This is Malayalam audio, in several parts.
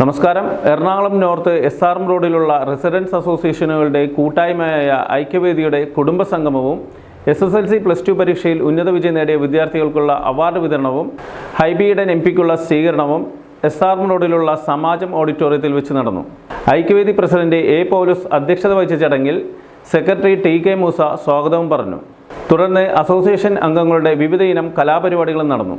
നമസ്കാരം. Ernakulam north S R M റോഡിലുള്ള റെസിഡൻസ് അസോസിയേഷനുകളുടെ കൂട്ടായ്മയായ ഐക്യവേദിയുടെ കുടുംബ സംഗമവും S S L C plus two പരീക്ഷയിൽ ഉന്നത വിജയം നേടിയ വിദ്യാർത്ഥികൾക്കുള്ള അവാർഡ് വിതരണവും ഹൈബിയുടെ എം പിക്കുള്ള സ്വീകരണവും എസ് ആർ എം റോഡിലുള്ള സമാജം ഓഡിറ്റോറിയത്തിൽ വെച്ച് നടന്നു. ഐക്യവേദി പ്രസിഡന്റ് എ പൗലോസ് അധ്യക്ഷത വഹിച്ച ചടങ്ങിൽ സെക്രട്ടറി ടി കെ മൂസ സ്വാഗതവും പറഞ്ഞു. തുടർന്ന് അസോസിയേഷൻ അംഗങ്ങളുടെ വിവിധ ഇനം കലാപരിപാടികളും നടന്നു.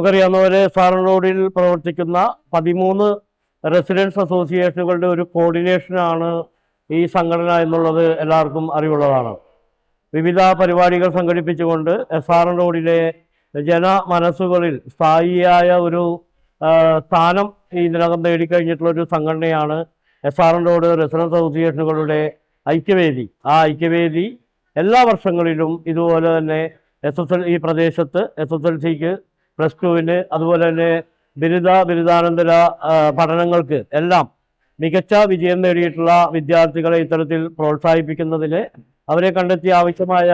നമുക്കറിയാവുന്നവരെ സാറൻ റോഡിൽ പ്രവർത്തിക്കുന്ന പതിമൂന്ന് റെസിഡൻസ് അസോസിയേഷനുകളുടെ ഒരു കോർഡിനേഷനാണ് ഈ സംഘടന എന്നുള്ളത് എല്ലാവർക്കും അറിവുള്ളതാണ്. വിവിധ പരിപാടികൾ സംഘടിപ്പിച്ചുകൊണ്ട് എസ് ആർ എൻ റോഡിലെ ജന മനസ്സുകളിൽ സ്ഥായിയായ ഒരു സ്ഥാനം ഇതിനകം നേടിക്കഴിഞ്ഞിട്ടുള്ള ഒരു സംഘടനയാണ് S R N road residence അസോസിയേഷനുകളുടെ ഐക്യവേദി. ആ ഐക്യവേദി എല്ലാ വർഷങ്ങളിലും ഇതുപോലെ തന്നെ എസ് എസ് എൽ ഈ പ്രദേശത്ത് എസ് എസ് എൽ സിക്ക് പ്ലസ് ടുവിന് അതുപോലെ തന്നെ ബിരുദ ബിരുദാനന്തര പഠനങ്ങൾക്ക് എല്ലാം മികച്ച വിജയം നേടിയിട്ടുള്ള വിദ്യാർത്ഥികളെ ഇത്തരത്തിൽ പ്രോത്സാഹിപ്പിക്കുന്നതിന് അവരെ കണ്ടെത്തി ആവശ്യമായ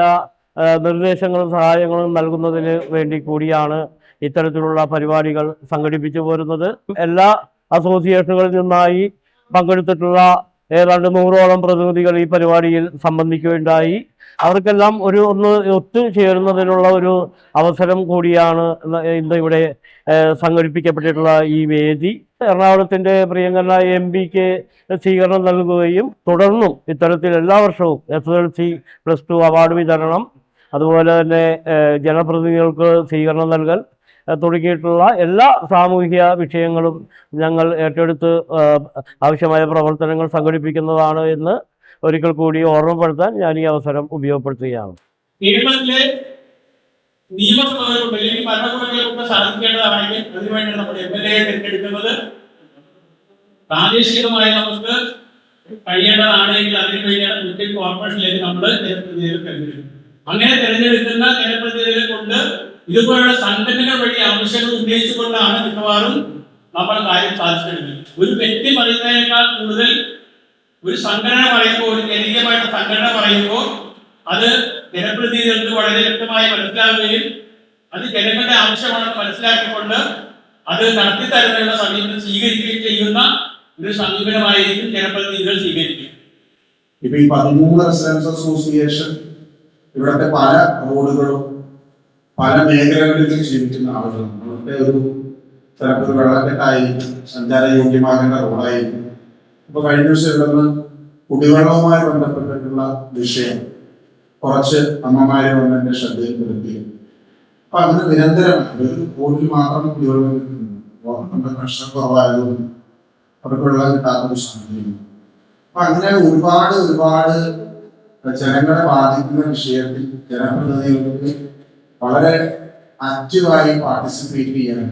നിർദ്ദേശങ്ങളും സഹായങ്ങളും നൽകുന്നതിന് വേണ്ടി കൂടിയാണ് ഇത്തരത്തിലുള്ള പരിപാടികൾ സംഘടിപ്പിച്ചു പോരുന്നത്. എല്ലാ അസോസിയേഷനുകളിൽ നിന്നായി പങ്കെടുത്തിട്ടുള്ള ഏതാണ്ട് നൂറോളം പ്രതിനിധികൾ ഈ പരിപാടിയിൽ സംബന്ധിക്കുകയുണ്ടായി. അവർക്കെല്ലാം ഒരു ഒന്ന് ഒത്തുചേരുന്നതിനുള്ള ഒരു അവസരം കൂടിയാണ് ഇന്ന് ഇവിടെ സംഘടിപ്പിക്കപ്പെട്ടിട്ടുള്ള ഈ വേദി. എറണാകുളത്തിന്റെ പ്രിയങ്കരനായ എം പിക്ക് സ്വീകരണം നൽകുകയും തുടർന്നും ഇത്തരത്തിൽ എല്ലാ വർഷവും S L C plus two award വിതരണം. അതുപോലെ തന്നെ ജനപ്രതിനിധികൾക്ക് സ്വീകരണം നൽകൽ. തുടങ്ങിയിട്ടുള്ള എല്ലാ സാമൂഹിക വിഷയങ്ങളും ഞങ്ങൾ ഏറ്റെടുത്ത് ആവശ്യമായ പ്രവർത്തനങ്ങൾ സംഘടിപ്പിക്കുന്നതാണ് എന്ന് ഒരിക്കൽ കൂടി ഓർമ്മപ്പെടുത്താൻ ഞാൻ ഈ അവസരം ഉപയോഗപ്പെടുത്തുകയാണ്. പ്രാദേശികമായി നമുക്ക് കഴിയേണ്ടതാണെങ്കിൽ അതിനുവേണ്ടി കോർപ്പറേഷനിലേക്ക് നമ്മൾ ജനപ്രതിനിധികൾ തിരഞ്ഞെടുക്കും അങ്ങനെ തിരഞ്ഞെടുക്കുന്ന ജനപ്രതിനിധികളെ ഇതുപോലുള്ള സംഘടനകൾ വഴി ആവശ്യങ്ങൾ ഉന്നയിച്ചുകൊണ്ടാണ് മിക്കവാറും നമ്മൾ കാര്യം സാധിച്ചിരുന്നത് ഒരു വ്യക്തി പറയുന്നതിനേക്കാൾ കൂടുതൽ ഒരു സംഘടന പറയുമ്പോൾ ഒരു ജനകീയമായിട്ട് സംഘടന പറയുമ്പോൾ അത് ജനപ്രതിനിധികൾക്ക് വളരെ വ്യക്തമായി മനസ്സിലാവുകയും അത് ജനങ്ങളുടെ ആവശ്യമാണെന്ന് മനസ്സിലാക്കിക്കൊണ്ട് അത് നടത്തി തരുന്നതിനുള്ള സമീപനം സ്വീകരിക്കുകയും ചെയ്യുന്ന ഒരു സമീപനമായിരിക്കും ജനപ്രതിനിധികൾ സ്വീകരിക്കുക. ഇപ്പൊ ഈ പതിമൂന്ന് റെസിഡൻസ് അസോസിയേഷൻ ഇവിടുത്തെ പല റോഡുകളും പല മേഖലകളിലും ജീവിക്കുന്ന ആളുകളാണ് അവിടുത്തെ ഒരു ചിലപ്പോൾ വെള്ളക്കെട്ടായി സഞ്ചാരയോഗ്യമാകേണ്ട റോഡായി. ഇപ്പൊ കഴിഞ്ഞ ദിവസം ഇവിടുന്ന് കുടിവെള്ളവുമായി ബന്ധപ്പെട്ടിട്ടുള്ള വിഷയം കുറച്ച് അമ്മമാരെ വന്ന് എന്റെ ശ്രദ്ധയിൽപ്പെടുത്തി. അപ്പൊ അങ്ങനെ നിരന്തരം ഒരു റോഡിൽ മാത്രം കുടിവെള്ളം കിട്ടുന്നു. പ്രശ്നം കുറവായതുകൊണ്ട് അവർക്ക് വെള്ളം കിട്ടാത്തൊരു സാഹചര്യം. അപ്പൊ അങ്ങനെ ഒരുപാട് ഒരുപാട് ജനങ്ങളെ ബാധിക്കുന്ന വിഷയത്തിൽ ജനപ്രതിനിധികൾക്ക് വളരെ ആക്റ്റീവായി പാർട്ടിസിപ്പേറ്റ് ചെയ്യാനും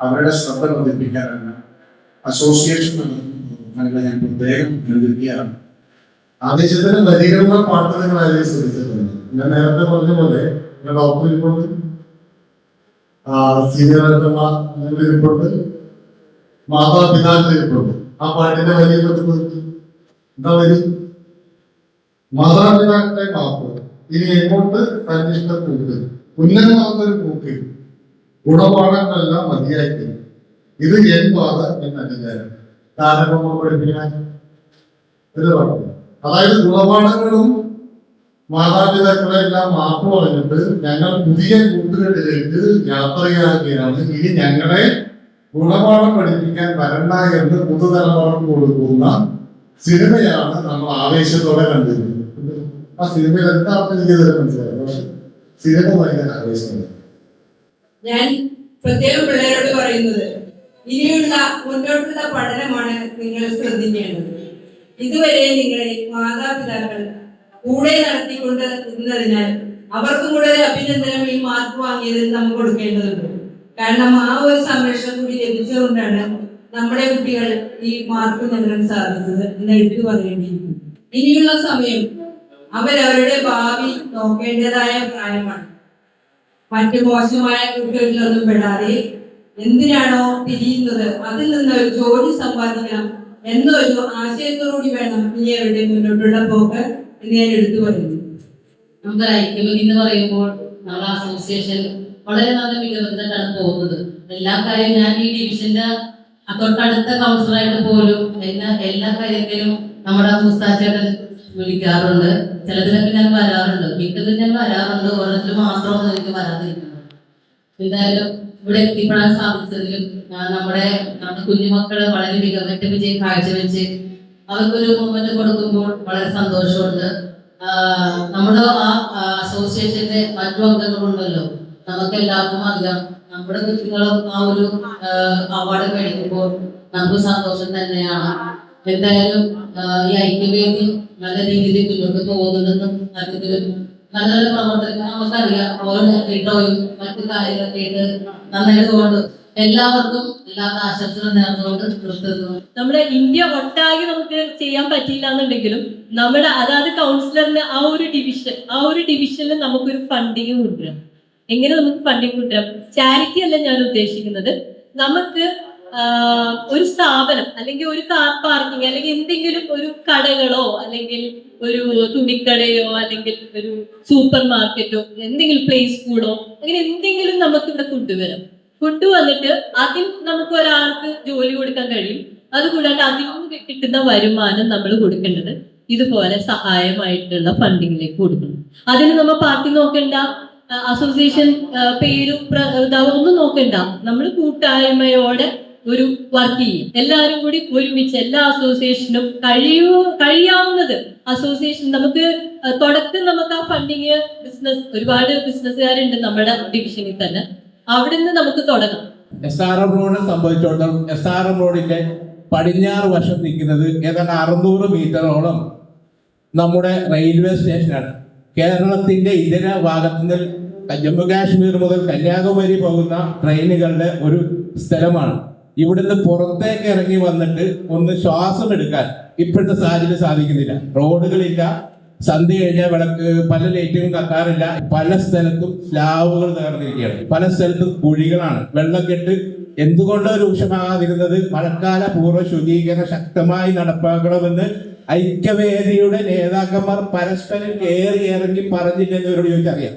അവരുടെ ശ്രദ്ധ വർദ്ധിപ്പിക്കാനാണ് അസോസിയേഷൻ നൽകുന്ന ഞാൻ പ്രത്യേകം അഭിനന്ദിക്കുകയാണ് ആദേശത്തിന് നദീകരണ പാട്ടത്തിനായി ശ്രദ്ധിച്ചിട്ടുണ്ട്. ഞാൻ നേരത്തെ പറഞ്ഞ പോലെ ഡോക്ടർ റിപ്പോർട്ട് സീനിയർ ആയിട്ടുള്ള റിപ്പോർട്ട് മാതാപിതാക്കളുടെ റിപ്പോർട്ട് ആ പാട്ടിന്റെ വലിയ എന്താ വരി? മാതാപിതാക്കളെ മാപ്പ്. ഇനി എങ്ങോട്ട് തന്നിഷ്ട കൂട്ട് ഉന്നതമാകുന്നൊരു കൂട്ട് ഗുണപാഠങ്ങളെല്ലാം മതിയാക്കി ഇത് എൻ പാത എന്ന അധികാരം. താരതമ്യം പഠിപ്പിക്കാൻ? അതായത് ഗുണപാഠങ്ങളും മാതാപിതാക്കളെ എല്ലാം മാപ്പ് പറഞ്ഞിട്ട് ഞങ്ങൾ പുതിയ കൂട്ടുകെട്ടിലേക്ക് യാത്രയാക്കുകയാണ് ഇനി ഞങ്ങളെ ഗുണപാഠം പഠിപ്പിക്കാൻ വരണ്ട എന്ന് പുതുതലമുറക്ക് കൊടുക്കുന്ന സിനിമയാണ് നമ്മൾ ആവേശത്തോടെ കണ്ടിരുന്നത് ആ സിനിമയിൽ എന്താണെന്ന് എനിക്ക് ഇതുവരെ ഞാൻ പ്രത്യേകം പിള്ളേരോട് പറയുന്നത് ഇനിയുള്ള മുന്നോട്ടുള്ള പഠനമാണ് നിങ്ങൾ ശ്രദ്ധിക്കേണ്ടത്. ഇതുവരെ നിങ്ങളെ മാതാപിതാക്കൾ കൂടെ നടത്തിക്കൊണ്ട് നിന്നതിനാൽ അവർക്കും കൂടെ അഭിനന്ദനം ഈ മാർക്ക് വാങ്ങിയത് നമുക്ക് കൊടുക്കേണ്ടതുണ്ട്. കാരണം ആ ഒരു സംരക്ഷണം കൂടി ലഭിച്ചുകൊണ്ടാണ് നമ്മുടെ കുട്ടികൾ ഈ മാർക്ക് നൽകാൻ സാധിച്ചത് എന്ന് എടുത്തു പറയേണ്ടിയിരിക്കുന്നു. ഇനിയുള്ള സമയം അവരവരുടെ ഭാവി നോക്കേണ്ടതായ പ്രായമാണ്. മറ്റു മോശമായ കൂട്ടുകളിലൊന്നും പെടാതെ എന്തിനാണോ തിരിയുന്നത് അതിൽ നിന്ന് ഒരു ജോലി സമ്പാദിക്കണം എന്നൊരു ആശയത്തോടുകൂടി വേണം ഇനി അവരുടെ മുന്നോട്ടുള്ള പോക്ക് ഞാൻ എടുത്തു പറയുന്നു. നമുക്ക് ഐക്യവേദി എന്ന് പറയുമ്പോൾ നമ്മുടെ അസോസിയേഷൻ വളരെ നല്ല മികവിലാണ് പോകുന്നത്. എല്ലാ കാര്യവും ഞാൻ ഈ ഡിവിഷന്റെ തൊട്ടടുത്ത കൗൺസിലറായിട്ട് പോലും എല്ലാ എല്ലാ കാര്യത്തിലും നമ്മുടെ മുസ്താച്ചേട്ടൻ വിളിക്കാറുണ്ട്. ചിലതിലൊക്കെ ഞാൻ വരാറുണ്ട്. മിക്കതിൽ ഞാൻ വരാറുണ്ട്. ഓരോരുത്തർ മാത്രമാണ് എനിക്ക് വരാതിരിക്കുന്നത്. എന്തായാലും ഇവിടെ എത്തിപ്പെടാൻ സാധിച്ചതിലും നമ്മുടെ നമ്മുടെ കുഞ്ഞുമക്കൾ വളരെ മികവറ്റ വിജയം കാഴ്ചവെച്ച് അവർക്കൊരു മൊമെന്റ് കൊടുക്കുമ്പോൾ വളരെ സന്തോഷമുണ്ട്. നമ്മുടെ ആ അസോസിയേഷന്റെ മറ്റു അംഗങ്ങളുണ്ടല്ലോ. നമുക്ക് എല്ലാവർക്കും അറിയാം. നമ്മുടെ കുട്ടികളും ആ ഒരു അവാർഡ് മേടിക്കുമ്പോൾ നമുക്ക് സന്തോഷം തന്നെയാണ്. എന്തായാലും ഈ ഐക്യവേദി നല്ല രീതിയിൽ മുന്നോട്ട് പോകുന്നുണ്ടെന്നും അത്തരത്തിലും നല്ല നല്ല പ്രവർത്തനങ്ങൾ നമുക്കറിയാം ഓരോ കിട്ടോയും മറ്റു കാര്യങ്ങളൊക്കെ ആയിട്ട് നന്നായിട്ട് എല്ലാവർക്കും എല്ലാ ആശംസകളും നേർന്നുകൊണ്ട് നിർത്തുന്നു. നമ്മുടെ ഇന്ത്യ ഒട്ടാകെ നമുക്ക് ചെയ്യാൻ പറ്റിയില്ല എന്നുണ്ടെങ്കിലും നമ്മുടെ അതാത് കൗൺസിലറിന് ആ ഒരു ഡിവിഷൻ ആ ഒരു ഡിവിഷനിൽ നമുക്കൊരു ഫണ്ടിങ് കൊണ്ടുവരാം എങ്ങനെ നമുക്ക് ഫണ്ടിങ് കിട്ടാം ചാരിറ്റി അല്ല ഞാൻ ഉദ്ദേശിക്കുന്നത്. നമുക്ക് ഒരു സ്ഥാപനം അല്ലെങ്കിൽ ഒരു കാർ പാർക്കിംഗ് അല്ലെങ്കിൽ എന്തെങ്കിലും ഒരു കടകളോ അല്ലെങ്കിൽ ഒരു തുണിക്കടയോ അല്ലെങ്കിൽ ഒരു സൂപ്പർ മാർക്കറ്റോ എന്തെങ്കിലും പ്ലേ സ്കൂളോ അങ്ങനെ എന്തെങ്കിലും നമുക്ക് ഇവിടെ കൊണ്ടുവരാം കൊണ്ടുവന്നിട്ട് അതിൽ നമുക്ക് ഒരാൾക്ക് ജോലി കൊടുക്കാൻ കഴിയും. അതുകൂടാണ്ട് അതിൽ നിന്ന് കിട്ടുന്ന വരുമാനം നമ്മൾ കൊടുക്കേണ്ടത് ഇതുപോലെ സഹായമായിട്ടുള്ള ഫണ്ടിങ്ങിലേക്ക് കൊടുക്കണം. അതിന് നമ്മൾ പാർട്ടി നോക്കണ്ട. അസോസിയേഷൻ പേരും ഒന്നും നോക്കണ്ട. നമ്മൾ കൂട്ടായ്മയോടെ ഒരു വർക്ക് ചെയ്യും. എല്ലാവരും കൂടി ഒരുമിച്ച് എല്ലാ അസോസിയേഷനും കഴിയൂ കഴിയാവുന്നത്. അസോസിയേഷൻ നമുക്ക് തുടക്കം നമുക്ക് ആ ഫണ്ടിങ് ബിസിനസ് ഒരുപാട് ബിസിനസ്സുകാരുണ്ട് നമ്മുടെ ഡിവിഷനിൽ തന്നെ. അവിടെ നിന്ന് നമുക്ക് തുടങ്ങാം. എസ് ആർ എം റോഡ് സംബന്ധിച്ചിടത്തോളം എസ് ആർ എം റോഡിന്റെ പടിഞ്ഞാറ് വശം നിൽക്കുന്നത് ഏതാണ്ട് അറുന്നൂറ് മീറ്ററോളം നമ്മുടെ റെയിൽവേ സ്റ്റേഷനാണ് കേരളത്തിന്റെ ഇതര ഭാഗത്തു ജമ്മു കാശ്മീർ മുതൽ കന്യാകുമാരി പോകുന്ന ട്രെയിനുകളുടെ ഒരു സ്ഥലമാണ്. ഇവിടുന്ന് പുറത്തേക്ക് ഇറങ്ങി വന്നിട്ട് ഒന്ന് ശ്വാസം എടുക്കാൻ ഇപ്പോഴത്തെ സാഹചര്യം സാധിക്കുന്നില്ല. റോഡുകളില്ല സന്ധി കഴിഞ്ഞാൽ വിളക്ക് പല ലൈറ്റും കത്താറില്ല. പല സ്ഥലത്തും സ്ലാവുകൾ തകർന്നിരിക്കുകയാണ്. പല സ്ഥലത്തും കുഴികളാണ്. വെള്ളക്കെട്ട് എന്തുകൊണ്ട് രൂക്ഷമാകാതിരുന്നത് മഴക്കാല പൂർവ ശുചീകരണം ശക്തമായി നടപ്പാക്കണമെന്ന് ഐക്യവേദിയുടെ നേതാക്കന്മാർ പരസ്പരം കയറി ഇറങ്ങി പറഞ്ഞില്ലെന്ന് ഇവരോട് ചോദിച്ചറിയാം.